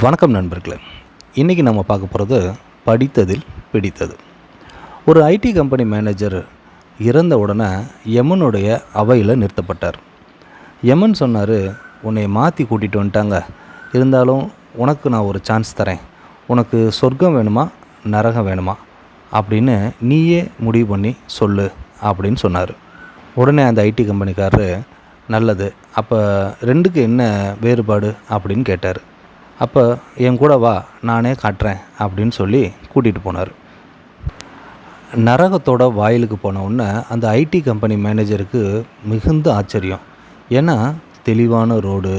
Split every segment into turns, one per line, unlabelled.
வணக்கம் நண்பர்களே. இன்றைக்கி நம்ம பார்க்க போகிறது படித்ததில் பிடித்தது. ஒரு ஐடி கம்பெனி மேனேஜர் இறந்த உடனே யமனுடைய அவையில் நிறுத்தப்பட்டார். யமன் சொன்னார் உன்னை மாற்றி கூட்டிகிட்டு வந்துட்டாங்க. இருந்தாலும் உனக்கு நான் ஒரு சான்ஸ் தரேன். உனக்கு சொர்க்கம் வேணுமா? நரகம் வேணுமா? அப்படின்னு நீயே முடிவு பண்ணி சொல்லு அப்படின்னு சொன்னார். உடனே அந்த ஐடி கம்பெனிக்காரரு நல்லது. அப்போ ரெண்டுக்கு என்ன வேறுபாடு? அப்படின்னு கேட்டார். அப்போ என் கூட வா நானே காட்டுறேன் அப்படின்னு சொல்லி கூட்டிகிட்டு போனார். நரகத்தோட வாயிலுக்கு போன உடனே அந்த ஐடி கம்பெனி மேனேஜருக்கு மிகுந்த ஆச்சரியம். ஏன்னா தெளிவான ரோடு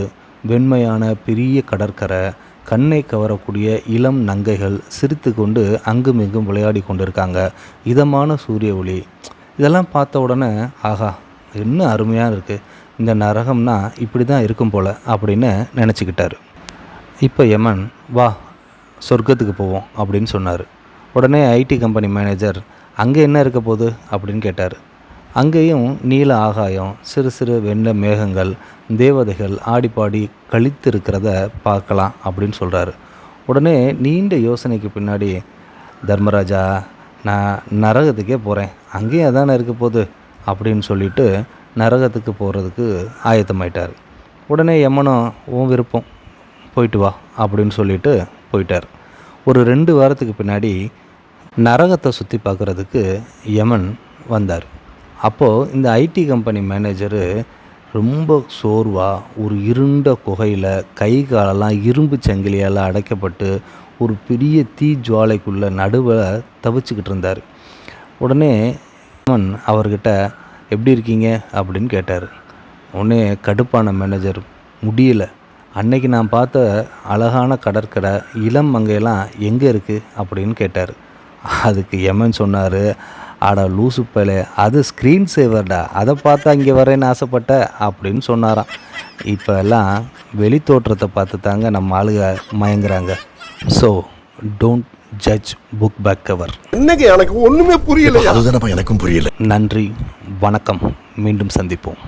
வெண்மையான பெரிய கடற்கரை கண்ணை கவரக்கூடிய இளம் நங்கைகள் சிரித்து கொண்டு அங்கும் இங்கும் விளையாடி கொண்டிருக்காங்க. இதமான சூரிய ஒளி. இதெல்லாம் பார்த்த உடனே ஆஹா என்ன அருமையாக இருக்குது இந்த நரகம்னா இப்படி தான் இருக்கும் போல் அப்படின்னு நினச்சிக்கிட்டாரு. இப்போ யமன் வா சொர்க்கத்துக்கு போவோம் அப்படின்னு சொன்னார். உடனே ஐடி கம்பெனி மேனேஜர் அங்கே என்ன இருக்க போகுது? அப்படின்னு கேட்டார். அங்கேயும் நீல ஆகாயம் சிறு சிறு வெண்ண மேகங்கள் தேவதைகள் ஆடிப்பாடி கழித்து இருக்கிறத பார்க்கலாம் அப்படின்னு சொல்கிறாரு உடனே நீண்ட யோசனைக்கு பின்னாடி தர்மராஜா நான் நரகத்துக்கே போகிறேன் அங்கேயும் அதானே இருக்க போகுது? அப்படின்னு சொல்லிட்டு நரகத்துக்கு போகிறதுக்கு ஆயத்தமாயிட்டார். உடனே யமனும் உன் விருப்பம். போயிட்டு வா அப்படின்னு சொல்லிட்டு போயிட்டார். ஒரு ரெண்டு வாரத்துக்கு பின்னாடி நரகத்தை சுற்றி பார்க்குறதுக்கு யமன் வந்தார். அப்போது இந்த ஐடி கம்பெனி மேனேஜரு ரொம்ப சோர்வாக ஒரு இருண்ட குகையில் கை காலெல்லாம் இரும்பு சங்கிலியால் அடைக்கப்பட்டு ஒரு பெரிய தீ ஜுவாலைக்குள்ளே நடுவில் தவிச்சுக்கிட்டு இருந்தார். உடனே யமன் அவர்கிட்ட எப்படி இருக்கீங்க? அப்படின்னு கேட்டார். உடனே கடுப்பான மேனேஜர் முடியலை. அன்னைக்கு நான் பார்த்த அழகான கடற்கரை இளம் மங்கையெல்லாம் எங்கே இருக்குது அப்படின்னு கேட்டார். அதுக்கு யமன் சொன்னார் அட லூசு பேலே அது ஸ்க்ரீன் சேவர்டா அதை பார்த்தா இங்கே வரேன்னு ஆசைப்பட்ட அப்படின்னு சொன்னாராம். இப்போ எல்லாம் வெளி தோற்றத்தை பார்த்து தாங்க நம்ம ஆளுக மயங்குறாங்க. So don't judge book back cover
என்னங்க எனக்கு ஒண்ணுமே புரியல
அதுதானப்பா எனக்கும் புரியல.
நன்றி வணக்கம். மீண்டும் சந்திப்போம்.